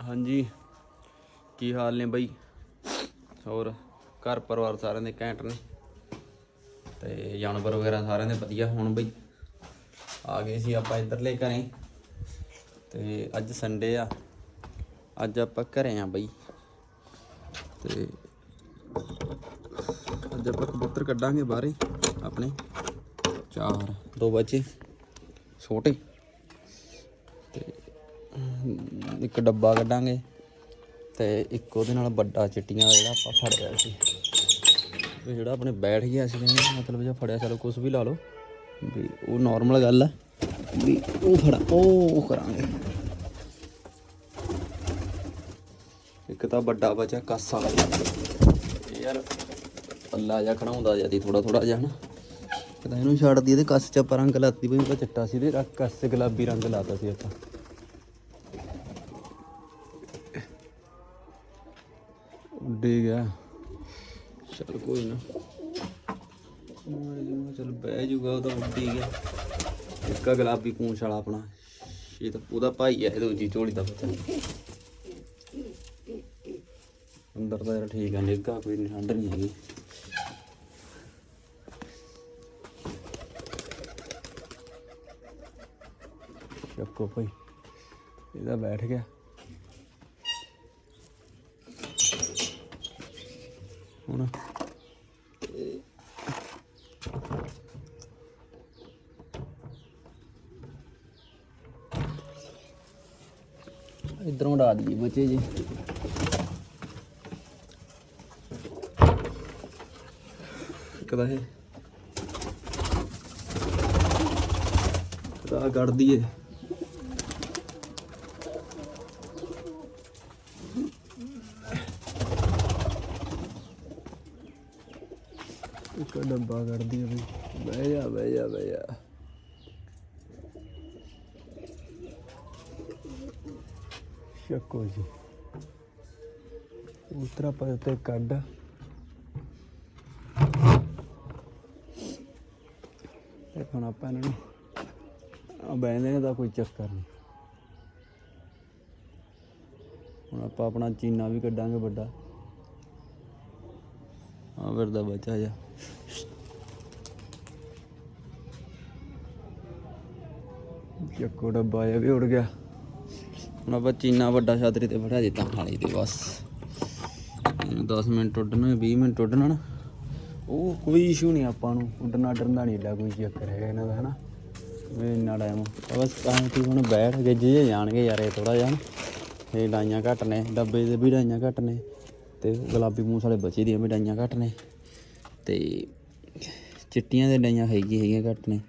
ਹਾਂਜੀ। ਕੀ ਹਾਲ ਨੇ ਬਈ? ਹੋਰ ਘਰ ਪਰਿਵਾਰ ਸਾਰਿਆਂ ਦੇ ਘੈਂਟ ਨੇ? ਤੇ ਜਾਨਵਰ ਵਗੈਰਾ ਸਾਰਿਆਂ ਦੇ ਵਧੀਆ ਹੁਣ ਬਈ। ਆ ਗਏ ਸੀ ਆਪਾਂ ਇੱਧਰਲੇ ਘਰੇ। ਤੇ ਅੱਜ ਸੰਡੇ ਆ। ਅੱਜ ਆਪਾਂ ਘਰੇ ਆ ਬਈ। ਤੇ ਅੱਜ ਆਪਾਂ ਕਬੂਤਰ ਕੱਢਾਂਗੇ ਬਾਹਰੇ ਆਪਣੇ। ਚਾਰ, ਦੋ ਬੱਚੇ। ਛੋਟੇ। ਤੇ ਇੱਕ ਡੱਬਾ ਕੱਢਾਂਗੇ ਤੇ ਇੱਕ ਉਹਦੇ ਨਾਲ ਵੱਡਾ ਚਿੱਟੀਆਂ ਜਿਹੜਾ ਆਪਾਂ ਫੜ ਫੜਿਆ ਸੀ। ਵੀ ਜਿਹੜਾ ਆਪਣੇ ਬੈਠ ਗਿਆ ਸੀ ਮਤਲਬ ਜੇ ਫੜਿਆ, ਚਲੋ ਕੁਝ ਵੀ ਲਾ ਲਓ। ਵੀ ਉਹ ਨਾਰਮਲ ਗੱਲ ਆ, ਵੀ ਉਹ ਫੜਾ, ਉਹ ਕਰਾਂਗੇ। ਇੱਕ ਤਾਂ ਵੱਡਾ ਬਚਾ ਕਾਸਾ। ਇਹ ਯਾਰ ਅੱਲਾ ਜਾ ਖੜਾਉਂਦਾ ਜਾਂਦੀ ਥੋੜਾ ਥੋੜਾ ਜਿਹਾ ਨਾ ਕਦਾ ਇਹਨੂੰ ਛੱਡਦੀ ਤੇ ਕੱਸ ਚ ਆਪਾਂ ਰੰਗ ਲਾਤੀ, ਬਈ ਉਹਦਾ ਚਿੱਟਾ ਸੀ ਤੇ ਕੱਸ ਗੁਲਾਬੀ ਰੰਗ ਲਾਤਾ ਸੀ ਆਪਾਂ। ਉੱਡੇ ਗਿਆ ਚਲ ਕੋਈ ਨਾ। ਚਲ ਬਹਿ ਜੂਗਾ ਉਹ ਤਾਂ ਉੱਡੀ ਗਿਆ ਇੱਕ ਗੁਲਾਬੀ ਪੂੰਛ ਵਾਲਾ ਆਪਣਾ। ਇਹ ਤਾਂ ਉਹਦਾ ਭਾਈ ਹੈ ਇਹ ਦੂਜੀ ਝੋਲੀ ਦਾ ਬੱਚਾ ਅੰਦਰ ਤਾਂ ਯਾਰ ਠੀਕ ਆ ਨਿੱਘਾ ਕੋਈ ਠੰਡ ਨਹੀਂ ਹੈਗੀ। ਚੱਕੋ ਭਾਈ ਇਹਦਾ ਬੈਠ ਗਿਆ। ਹੁਣ। ਇਧਰੋਂ ਉਡਾ ਦਈਏ ਬੱਚੇ ਜੀ। ਕਦਾ ਹੈ ਕਦਾ ਕੱਢ ਦਈਏ। ਇੱਕ ਡੱਬਾ ਕੱਢ ਦਈਏ ਬਈ ਬਹਿ ਜਾ ਬਹਿ ਜਾ ਬਹਿ ਜਾ। ਸ਼ੱਕੋ ਜੀ। ਉਤਰਾ ਪਰ ਤੇ ਕੱਢ। ਤੇ ਹੁਣ ਆਪਾਂ ਇਹਨਾਂ ਨੂੰ ਆ ਬੈਂਦੇ ਦਾ ਕੋਈ ਚੱਕਰ ਨਹੀਂ। ਹੁਣ ਆਪਾਂ ਆਪਣਾ ਚੀਨਾ ਵੀ ਕੱਢਾਂਗੇ ਵੱਡਾ। ਆ ਫਿਰਦਾ ਬਚਾ ਜਾ। ਚੱਕੋ ਡੱਬਾ ਜਿਹਾ ਵੀ ਉੜ ਗਿਆ। ਹੁਣ ਆਪਾਂ ਚੀਨਾ ਵੱਡਾ ਛਾਤਰੀ ਤੇ ਬੜਾ ਦਿੱਤਾ ਹਾਲੀ ਤੇ ਬਸ। ਇਹਨੂੰ 10 ਮਿੰਟ ਉੱਡਣਾ 20 ਮਿੰਟ ਉੱਡਣਾ ਨਾ ਉਹ ਕੋਈ ਇਸ਼ੂ ਨਹੀਂ ਆਪਾਂ ਨੂੰ, ਉੱਡਣਾ ਡਰਨਾ ਨਹੀਂ ਏਡਾ ਕੋਈ ਚੱਕਰ ਹੈਗਾ ਇਹਨਾਂ ਦਾ, ਹਨਾ। ਵੀ ਇੰਨਾ ਟਾਈਮ ਬਸ ਤਾਂ ਕਿ ਹੁਣ ਬੈਠ ਗਏ ਜੇ ਜਾਣਗੇ ਯਾਰ ਇਹ ਥੋੜਾ ਜਿਹਾ ਇਹ ਡਾਈਆਂ ਘੱਟ ਨੇ, ਡੱਬੇ ਦੇ ਵੀ ਡਾਈਆਂ ਘੱਟ ਨੇ, ਤੇ ਗੁਲਾਬੀ ਮੂੰਹ ਵਾਲੇ ਬੱਚੇ ਦੀਆਂ ਵੀ ਡਾਈਆਂ ਘੱਟ ਨੇ। ਤੇ ਚਿੱਟੀਆਂ ਦੇ ਡਾਈਆਂ ਹੈਗੀ ਹੈਗੀਆਂ ਘੱਟ ਨੇ।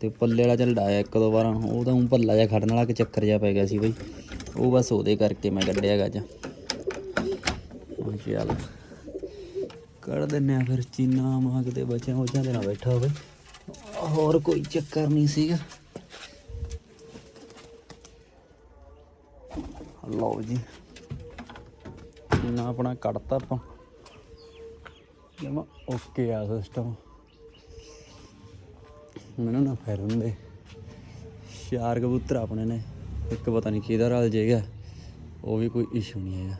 ਤੇ ਪੱਲੇ ਵਾਲਾ ਚੱਲ ਡਾਇਆ ਇੱਕ ਦੋ ਵਾਰ, ਉਹ ਤਾਂ ਉਹ ਪੱਲਾ ਜਿਹਾ ਖੜਨ ਵਾਲਾ ਕਿ ਚੱਕਰ ਜਿਹਾ ਪੈ ਗਿਆ ਸੀ ਬਈ। ਉਹ ਬਸ ਉਹਦੇ ਕਰਕੇ ਮੈਂ ਕੱਢਿਆ ਹੈਗਾ ਅੱਜ। ਚੱਲ। ਕੱਢ ਦਿੰਨੇ ਆ ਫਿਰ ਚੀਨਾ ਮਾਗ ਬਚਿਆ ਬੱਚਿਆਂ ਬੱਚਿਆਂ ਦੇ ਨਾਲ ਬੈਠਾ ਹੋਵੇ। ਹੋਰ ਕੋਈ ਚੱਕਰ ਨਹੀਂ ਸੀਗਾ। ਲਓ ਜੀ। ਨਾ ਆਪਣਾ ਕੱਢਤਾ ਆਪਾਂ। ਜਮਾ ਓਕੇ ਆ ਸਿਸਟਮ ਮੈਨੂੰ ਨਾ ਫਿਰਨ ਦੇ। ਚਾਰ ਕਬੂਤਰ ਆਪਣੇ ਨੇ। ਇੱਕ ਪਤਾ ਨਹੀਂ ਕਿਹਦਾ ਰਲ ਜੇਗਾ ਉਹ ਵੀ ਕੋਈ ਇਸ਼ੂ ਨਹੀਂ ਹੈਗਾ।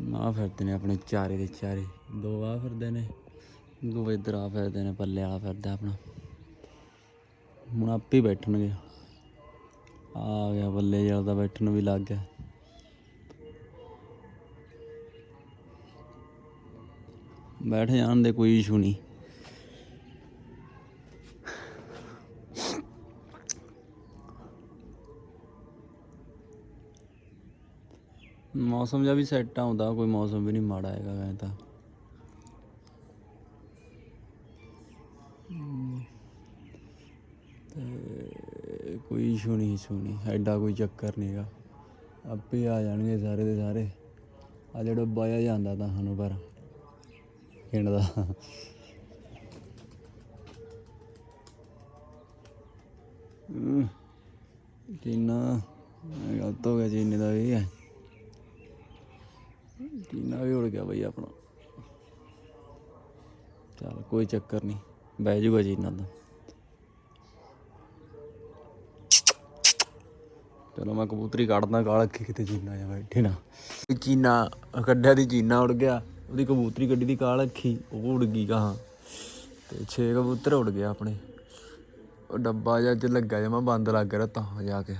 ਨਾ ਫਿਰਦੇ ਨੇ ਆਪਣੇ ਚਾਰੇ ਦੇ ਚਾਰੇ। ਦੋ ਆ ਫਿਰਦੇ ਨੇ। ਦੋ ਇੱਧਰ ਆ ਫਿਰਦੇ ਨੇ, ਪੱਲੇ ਵਾਲਾ ਫਿਰਦਾ ਆਪਣਾ। ਹੁਣ ਆਪੇ ਹੀ ਬੈਠਣਗੇ। ਆ ਗਿਆ ਬੱਲੇ ਜਿਹੜਾ ਦਾ ਬੈਠਣ ਵੀ ਲੱਗ ਗਿਆ। ਬੈਠ ਜਾਣ ਦੇ ਕੋਈ ਇਸ਼ੂ ਨਹੀਂ। ਮੌਸਮ ਜਿਹਾ ਵੀ ਸੈੱਟ ਆਉਂਦਾ ਕੋਈ ਮੌਸਮ ਵੀ ਨਹੀਂ ਮਾੜਾ ਹੈਗਾ ਵੈਸੇ ਤਾਂ। ਤੇ ਕੋਈ ਇਸ਼ੂ ਨਹੀਂ ਇਸ਼ੂ ਨਹੀਂ। ਐਡਾ ਕੋਈ ਚੱਕਰ ਨਹੀਂ ਹੈਗਾ। ਆਪੇ ਆ ਜਾਣਗੇ ਸਾਰੇ ਦੇ ਸਾਰੇ। ਆ ਜਿਹੜਾ ਬਾਇਆ ਜਾਂਦਾ ਤਾਂ ਸਾਨੂੰ ਪਰ। ਪਿੰਡ ਦਾ। ਹਮ, ਚੀਨਾ ਗਲਤ ਹੋ ਗਿਆ ਚੀਨੇ ਦਾ ਵੀ। ਚੀਨਾ ਵੀ ਉੜ ਗਿਆ ਬਈ ਆਪਣਾ। ਚੱਲ ਕੋਈ ਚੱਕਰ ਨਹੀਂ ਬਹਿ ਜੂਗਾ ਜੀਨਾ ਦਾ ਚਲੋ ਮੈਂ ਕਬੂਤਰੀ ਕੱਢਦਾ ਗਾਲ ਅੱਖੀ ਕਿਤੇ ਜੀਨਾ ਜਾ ਬੈਠੇ ਨਾ। ਇਹ ਚੀਨਾ ਕੱਢਿਆ ਦੀ ਚੀਨਾ ਉੜ ਗਿਆ। ਉਹਦੀ ਕਬੂਤਰੀ ਗੱਡੀ ਦੀ ਕਾਲ ਅੱਖੀ, ਉਹ ਉੜ ਗਈ ਕਹਾਂ ਤੇ 6 ਕਬੂਤਰ ਉੜ ਗਿਆ ਆਪਣੇ। ਉਹ ਡੱਬਾ ਜਿਹਾ ਚ ਲੱਗਾ ਜਮਾ ਬੰਦ ਲੱਗ ਰਿਹਾ ਤਾਂ ਜਾ ਕੇ।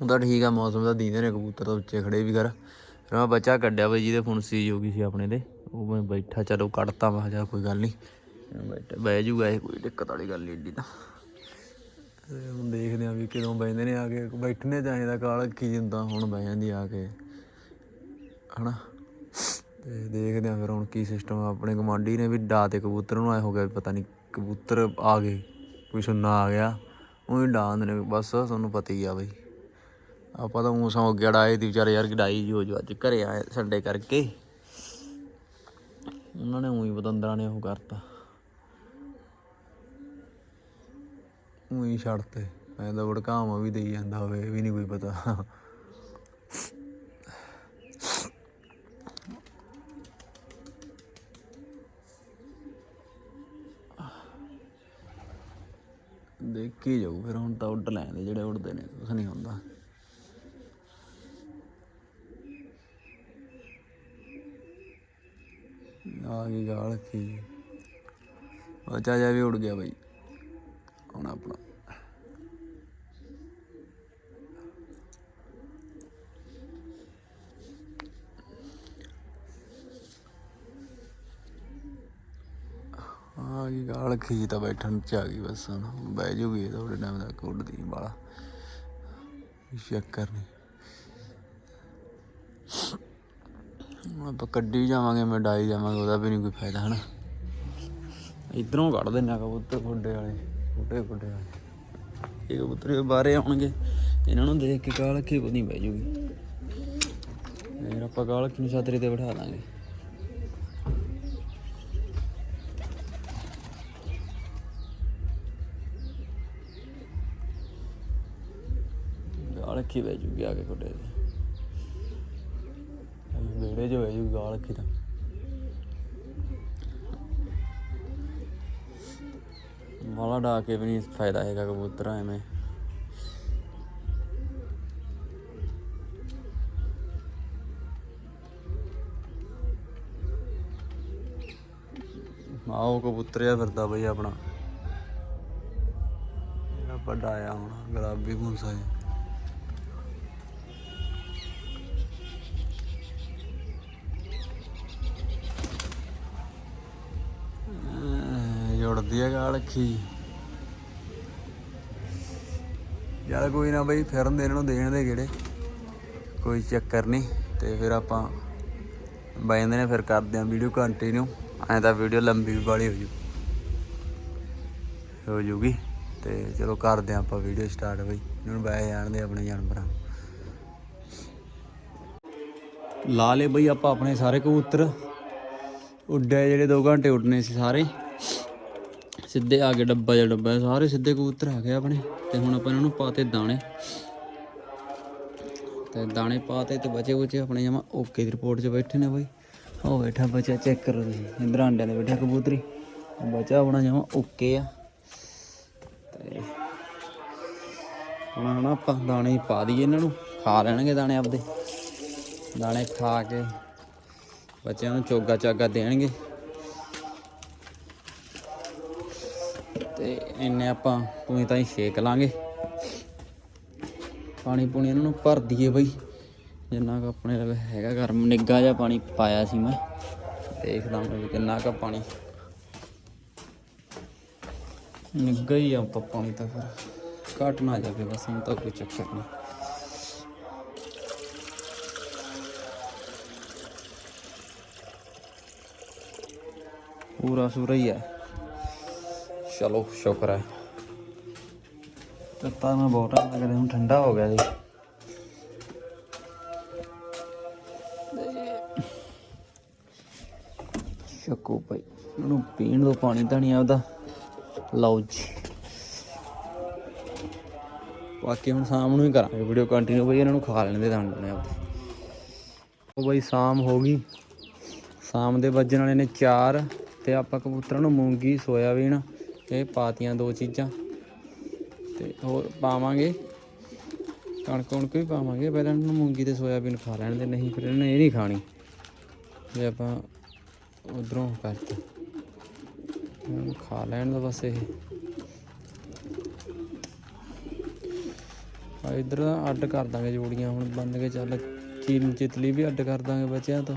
ਹੁਣ ਤਾਂ ਠੀਕ ਆ, ਮੌਸਮ ਦਾ ਦੀਂਦੇ ਨੇ ਕਬੂਤਰ ਤਾਂ ਉੱਚੇ ਖੜੇ ਵੀ ਕਰ। ਫਿਰ ਮੈਂ ਬੱਚਾ ਕੱਢਿਆ ਬਈ, ਜਿਹਦੇ ਫੋਨ ਸੀ ਗਈ ਸੀ ਆਪਣੇ ਦੇ। ਉਹ ਮੈਂ ਬੈਠਾ, ਚਲੋ ਕੱਢਤਾ, ਮੈਂ ਜਾ ਕੋਈ ਗੱਲ ਨਹੀਂ ਬੈਠਾ, ਬਹਿ ਜੂਗਾ ਇਹ, ਕੋਈ ਦਿੱਕਤ ਵਾਲੀ ਗੱਲ ਨਹੀਂ ਏਡੀ ਤਾਂ। ਤੇ ਹੁਣ ਦੇਖਦੇ ਆ ਵੀ ਕਦੋਂ ਬੈਠਦੇ ਨੇ ਆ ਕੇ, ਬੈਠਣੇ ਚਾਹੀਦਾ, ਕਾਲ ਕੀ ਹੁੰਦਾ ਹੁਣ ਬਹਿ ਜਾਂਦੀ ਆ ਕੇ। ਹਨਾ? ਤੇ ਦੇਖਦੇ ਆ ਫਿਰ ਹੁਣ ਕੀ ਸਿਸਟਮ ਆਪਣੇ ਕਮਾਂਡੀ ਨੇ ਵੀ ਡਾ ਤੇ ਕਬੂਤਰ ਨੂੰ, ਆਏ ਹੋ ਗਿਆ ਵੀ ਪਤਾ ਨਹੀਂ ਕਬੂਤਰ ਆ ਗਏ, ਕੋਈ ਸੁਣਨਾ ਆ ਗਿਆ। ਉਹੀ ਡਾ ਨੇ, ਬਸ ਤੁਹਾਨੂੰ ਪਤਾ ਹੀ ਆ ਬਈ। ਆਪਾਂ ਤਾਂ ਉਹ ਸੌਂ ਗਿਆ ਡਾਏ ਦੀ ਵਿਚਾਰੇ ਯਾਰ ਗਡਾਈ ਜੀ ਹੋ ਜੋ ਅੱਜ ਘਰੇ ਆਏ ਸੰਡੇ ਕਰਕੇ। ਉਹਨਾਂ ਨੇ ਉਹੀ ਬਤੰਦਰਾਂ ਨੇ ਉਹ ਕਰਤਾ। ਉਹੀ ਛੱਡਤੇ ਮੈਂ ਤਾਂ ਵੜਕਾਵਾਂ ਵੀ ਦੇਈ ਜਾਂਦਾ ਹੋਵੇ, ਇਹ ਵੀ ਨਹੀਂ ਕੋਈ ਪਤਾ। ਕੀ ਜਾਊ, ਫਿਰ ਹੁਣ ਤਾਂ ਉੱਡ ਲੈਂਦੇ ਜਿਹੜੇ ਉੱਡਦੇ ਨੇ, ਕੁਛ ਨਹੀਂ ਹੁੰਦਾ। ਆ ਗਈ ਗਾਲ ਕੀ ਬੱਚਾ ਜਾ ਵੀ ਉੱਡ ਗਿਆ ਬਈ ਹੁਣ ਆਪਣਾ ਆ ਗਈ ਗਾਲ ਤਾਂ ਬੈਠਣ ਚ ਆ ਗਈ ਬਸ ਹੁਣ। ਬਹਿ ਜੂਗੀ ਇਹ ਥੋੜੇ ਟਾਈਮ ਤੱਕ ਉੱਡਦੀ ਬਾਲਾ ਚੱਕਰ ਨਹੀਂ ਆਪਾਂ ਕੱਢੀ ਜਾਵਾਂਗੇ, ਮੈਂ ਡਾਈ ਜਾਵਾਂਗੇ, ਉਹਦਾ ਵੀ ਨਹੀਂ ਕੋਈ ਫਾਇਦਾ, ਹਨਾ? ਇਧਰੋਂ ਕੱਢ ਦਿੰਨਾ ਕਬੂਤਰ ਖੁੱਡੇ ਵਾਲੇ ਖੁੱਡੇ ਖੁੱਡੇ ਵਾਲੇ। ਇਹ ਕਬੂਤਰ ਬਾਹਰੇ ਆਉਣਗੇ, ਇਹਨਾਂ ਨੂੰ ਦੇਖ ਕੇ ਕਾਲ ਕੀ ਬਣੀ ਬਹਿ ਜੂਗੀ। ਫਿਰ ਆਪਾਂ ਕਾਲ ਕੀ ਨੂੰ ਛਤਰੀ ਤੇ ਬਿਠਾ ਦਾਂਗੇ। ਰੱਖੀ ਕੀ ਬਹਿ ਜੂਗੀ ਆ ਕੇ ਖੁੱਡੇ ਤੇ। ਵਿਹੜੇ 'ਚ ਬਹਿ ਜੂਗੀ, ਗਾਲ ਕੀ ਤਾਂ। ਵਾਲਾ ਡਾ ਕੇ ਵੀ ਨਹੀਂ ਫਾਇਦਾ ਹੈਗਾ ਕਬੂਤਰ ਐਵੇਂ। ਆਓ ਕਬੂਤਰ ਜਿਹਾ ਫਿਰਦਾ ਬਈ ਆਪਣਾ। ਇਹਦਾ ਵੱਡਾ ਆਇਆ ਹੁਣ, ਗੁਲਾਬੀ ਭੂਸਾ ਜਿਹਾ। ਜੁੜਦੀ ਹੈ ਗਾਲ ਅੱਖੀ। ਯਾਰ ਕੋਈ ਨਾ ਬਈ ਫਿਰਨ ਦੇ ਇਹਨਾਂ ਨੂੰ ਦੇਣ ਦੇ ਕਿਹੜੇ ਕੋਈ ਚੱਕਰ ਨਹੀਂ, ਤੇ ਫਿਰ ਆਪਾਂ ਬਾਈ ਜਾਂਦੇ ਨੇ, ਫਿਰ ਕਰਦੇ ਆਂ ਵੀਡੀਓ ਕੰਟੀਨਿਊ ਐਂ ਤਾਂ ਵੀਡੀਓ ਲੰਬੀ ਵਾਲੀ ਬਾਲੀ ਹੋ ਜੂ। ਹੋ ਜੂਗੀ। ਤੇ ਚਲੋ ਕਰਦੇ ਆਂ ਆਪਾਂ ਵੀਡੀਓ ਸਟਾਰਟ ਬਈ। ਇਹਨਾਂ ਨੂੰ ਬੈ ਜਾਣਦੇ ਆਪਣੇ ਜਾਨਵਰਾਂ। ਲਾ ਲੇ ਬਈ ਆਪਾਂ ਆਪਣੇ ਸਾਰੇ ਕਬੂਤਰ। ਉੱਡੇ ਜਿਹੜੇ 2 ਘੰਟੇ ਉੱਡਨੇ ਸੀ ਸਾਰੇ। ਸਿੱਧੇ ਆ ਗਏ ਡੱਬਾ ਜਿਹਾ ਡੱਬਾ ਸਾਰੇ ਸਿੱਧੇ ਕਬੂਤਰ ਆ ਗਏ ਆਪਣੇ। ਤੇ ਹੁਣ ਆਪਾਂ ਇਹਨਾਂ ਨੂੰ ਪਾਤੇ ਦਾਣੇ। ਤੇ ਦਾਣੇ ਪਾਤੇ ਤੇ ਬਚੇ ਬਚੇ ਆਪਣੇ ਜਮਾ ਓਕੇ ਦੀ ਰਿਪੋਰਟ 'ਚ ਬੈਠੇ ਨੇ ਬਾਈ। ਉਹ ਬੈਠਾ ਬੱਚਾ ਚੈੱਕ ਕਰੋ ਤੁਸੀਂ ਇੰਦਰ ਆਂਡਿਆਂ ਦੇ ਬੈਠਾ ਕਬੂਤਰੀ। ਬੱਚਾ ਆਪਣਾ ਜਮਾ ਓਕੇ ਆ। ਤੇ ਹੁਣ ਹੁਣ ਆਪਾਂ ਦਾਣੇ ਪਾ ਦਈਏ ਇਹਨਾਂ ਨੂੰ, ਖਾ ਲੈਣਗੇ ਦਾਣੇ ਆਪਦੇ। ਦਾਣੇ ਖਾ ਕੇ ਬੱਚਿਆਂ ਨੂੰ ਚੋਗਾ ਚਾਗਾ ਦੇਣਗੇ। ਤੇ ਇੰਨੇ ਆਪਾਂ ਤੂੰ ਤਾਂ ਹੀ ਛੇਕ ਲਾਂਗੇ। ਪਾਣੀ ਪੂਣੀ ਇਹਨਾਂ ਨੂੰ ਭਰ ਦਈਏ ਬਈ। ਜਿੰਨਾ ਕੁ ਆਪਣੇ ਲਵੇ ਹੈਗਾ ਗਰਮ ਨਿੱਗਾ ਜਿਹਾ ਪਾਣੀ ਪਾਇਆ ਸੀ ਮੈਂ। ਦੇਖਦਾ ਮੈਂ ਵੀ ਕਿੰਨਾ ਕੁ ਪਾਣੀ। ਨਿੱਗਾ ਹੀ ਆ ਆਪਾਂ ਪਾਣੀ ਤਾਂ ਫਿਰ। ਘਟ ਨਾ ਜਾਵੇ ਬਸ, ਹੁਣ ਤਾਂ ਕੋਈ ਚੱਕਰ ਨਹੀਂ। ਪੂਰਾ ਸੂਰਾ ਹੀ ਹੈ ਚਲੋ, ਸ਼ੁਕਰ ਹੈ। ਤੱਤਾ ਮੈਂ ਬਹੁਤ ਟਾਈਮ ਲੱਗਦਾ ਹੁਣ ਠੰਡਾ ਹੋ ਗਿਆ ਜੀ। ਸ਼ਕੋ ਭਾਈ, ਉਹਨੂੰ ਪੀਣ ਦਾ, ਪਾਣੀ ਤਾਂ ਨਹੀਂ ਆਪਦਾ। ਲਓ ਜੀ। ਬਾਕੀ ਹੁਣ ਸ਼ਾਮ ਨੂੰ ਹੀ ਕਰਾਂਗੇ ਵੀਡੀਓ ਕੰਟੀਨਿਊ ਬਈ ਇਹਨਾਂ ਨੂੰ ਖਾ ਲੈਣ ਦੇ ਦੰਦ ਨੇ ਆਪਦੇ। ਉਹ ਬਈ, ਸ਼ਾਮ ਹੋ ਗਈ। ਸ਼ਾਮ ਦੇ ਵੱਜਣ ਵਾਲੇ ਨੇ 4 ਤੇ ਆਪਾਂ ਕਬੂਤਰਾਂ ਨੂੰ ਮੂੰਗੀ, ਸੋਇਆਬੀਨ ਇਹ ਪਾਤੀਆਂ ਦੋ ਚੀਜ਼ਾਂ। ਤੇ ਹੋਰ ਪਾਵਾਂਗੇ। ਕਣਕ ਕਣਕ ਵੀ ਪਾਵਾਂਗੇ। ਪਹਿਲਾਂ ਇਹਨਾਂ ਨੂੰ ਮੂੰਗੀ ਤੇ ਸੋਇਆਬੀਨ ਖਾ ਲੈਣ ਦੇ, ਨਹੀਂ ਫਿਰ ਇਹਨਾਂ ਨੇ ਇਹ ਨਹੀਂ ਖਾਣੀ। ਜੇ ਆਪਾਂ ਉਧਰੋਂ ਕਰਤਾ। ਖਾ ਲੈਣ ਦਾ ਬਸ ਇਹ। ਆ ਇਧਰ ਅੱਡ ਕਰ ਦਾਂਗੇ ਜੋੜੀਆਂ। ਹੁਣ ਬੰਦ ਕੇ ਚੱਲ ਚੀਨ ਚਿਤਲੀ ਵੀ ਅੱਡ ਕਰ ਦਾਂਗੇ ਬੱਚਿਆਂ ਤੋਂ।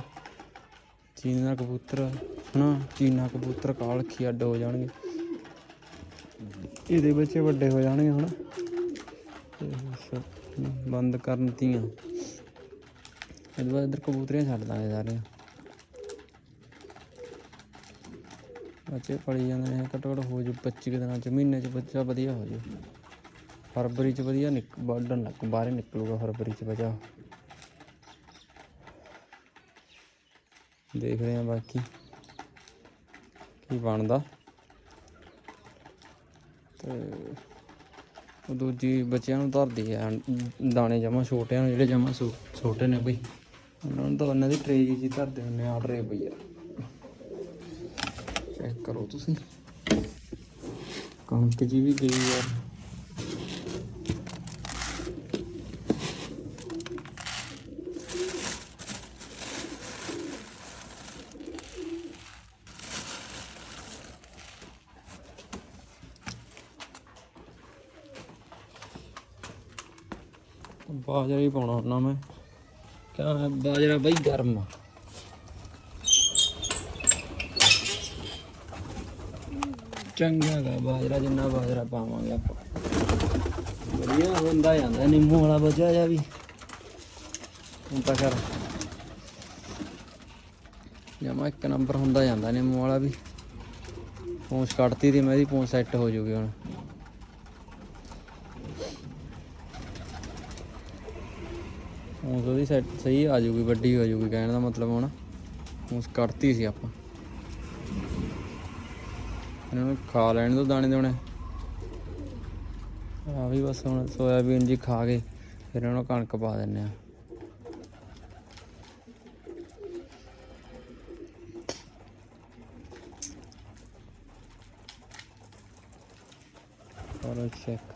ਚੀਨਾ ਕਬੂਤਰ, ਹਨਾ? ਚੀਨਾ ਕਬੂਤਰ ਕਾਲਖੀ ਅੱਡ ਹੋ ਜਾਣਗੇ। ਇਹਦੇ ਬੱਚੇ ਵੱਡੇ ਹੋ ਜਾਣਗੇ ਹੁਣ। ਬੰਦ ਕਰਨ ਤੀਆਂ। ਇਹਦੇ ਬਾਅਦ ਇਧਰ ਕਬੂਤਰੀਆਂ ਛੱਡ ਦਾਂਗੇ ਸਾਰੀਆਂ। ਬੱਚੇ ਪੜੀ ਜਾਂਦੇ ਨੇ ਘੱਟੋ ਘੱਟ ਹੋ ਜੂ 25 ਕੁ ਦਿਨਾਂ ਚ, ਮਹੀਨੇ ਚ ਬੱਚਾ ਵਧੀਆ ਹੋ ਜੂ। ਫਰਵਰੀ ਚ ਵਧੀਆ ਨਿਕ, ਵੱਢਣ ਲੱਗ, ਬਾਹਰ ਨਿਕਲੂਗਾ ਫਰਵਰੀ ਚ ਬੱਚਾ। ਦੇਖਦੇ ਆ ਬਾਕੀ ਕੀ ਬਣਦਾ। ਤੇ ਉਹ ਦੂਜੀ ਬੱਚਿਆਂ ਨੂੰ ਧਰਦੀ ਆ, ਦਾਣੇ ਜਮਾ ਛੋਟਿਆਂ ਨੂੰ ਜਿਹੜੇ ਜਮਾ ਛੋਟੇ ਨੇ ਬਈ। ਉਹਨਾਂ ਨੂੰ ਤਾਂ ਉਹਨਾਂ ਦੀ ਟਰੇ ਜੀ ਧਰਦੇ ਹੁੰਦੇ ਆ ਆਰਡਰ ਬਈ ਆ ਚੈੱਕ ਕਰੋ ਤੁਸੀਂ। ਕਣਕ ਜੀ ਵੀ ਗਈ ਯਾਰ ਬਾਜਰਾ ਹੀ ਪਾਉਣਾ ਹੁੰਦਾ ਮੈਂ। ਕਿਆ ਬਾਜਰਾ ਬਈ ਗਰਮ। ਆ ਚੰਗਾ ਗਾ ਬਾਜਰਾ ਜਿੰਨਾ ਬਾਜਰਾ ਪਾਵਾਂਗੇ ਆਪਾਂ। ਵਧੀਆ ਹੁੰਦਾ ਜਾਂਦਾ ਨਿੰਮੂ ਵਾਲਾ ਬਚਿਆ ਜਾ ਵੀ। ਹੁਣ ਤਾਂ ਕਰ ਜਮਾ ਇੱਕ ਨੰਬਰ ਹੁੰਦਾ ਜਾਂਦਾ ਨਿੰਮੂ ਵਾਲਾ ਵੀ। ਪੂੰਛ ਕੱਟਤੀ ਤੇ ਮੈਂ ਇਹਦੀ ਪੂੰਛ ਸੈੱਟ ਹੋ ਜੂਗੀ ਹੁਣ। ਪੂੰਛ ਉਹਦੀ ਸੈੱਟ ਸਹੀ ਆ ਜੂਗੀ ਵੱਡੀ ਹੋ ਜੂਗੀ ਕਹਿਣ ਦਾ ਮਤਲਬ ਹੁਣ। ਪੂੰਛ ਕੱਟਤੀ ਸੀ ਆਪਾਂ। ਇਹਨਾਂ ਨੂੰ ਖਾ ਲੈਣ ਦੋ ਦਾਣੇ ਦੋਣੇ। ਆ ਵੀ ਬਸ ਹੁਣ ਸੋਇਆਬੀਨ ਜੀ ਖਾ ਕੇ ਫਿਰ ਇਹਨਾਂ ਨੂੰ ਕਣਕ ਪਾ ਦਿੰਨੇ ਆ। ਕਰੋ ਚੈੱਕ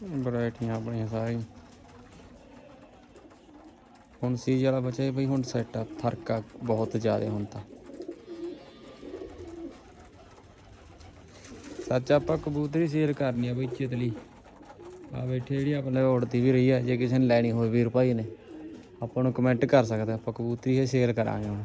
ਵੈਰਾਈਟੀਆਂ ਆਪਣੀਆਂ ਸਾਰੀਆਂ। ਹੁਣ ਸੀਜ ਵਾਲਾ ਬਚਿਆ ਬਈ, ਹੁਣ ਸੈਟ ਆ, ਫ਼ਰਕ ਆ ਬਹੁਤ ਜ਼ਿਆਦਾ ਹੁਣ ਤਾਂ। ਸੱਚ ਆਪਾਂ ਕਬੂਤਰੀ ਸੇਲ ਕਰਨੀ ਆ ਬਈ ਚਿਤਲੀ ਆ ਬੈਠੇ ਜਿਹੜੀ ਆਪਣੇ ਉੜਦੀ ਵੀ ਰਹੀ ਆ, ਜੇ ਕਿਸੇ ਨੇ ਲੈਣੀ ਹੋਵੇ ਵੀਰ ਭਾਈ ਨੇ, ਆਪਾਂ ਨੂੰ ਕਮੈਂਟ ਕਰ ਸਕਦਾ ਆਪਾਂ ਕਬੂਤਰੀ ਇਹ ਸੇਲ ਕਰਾਂਗੇ ਹੁਣ।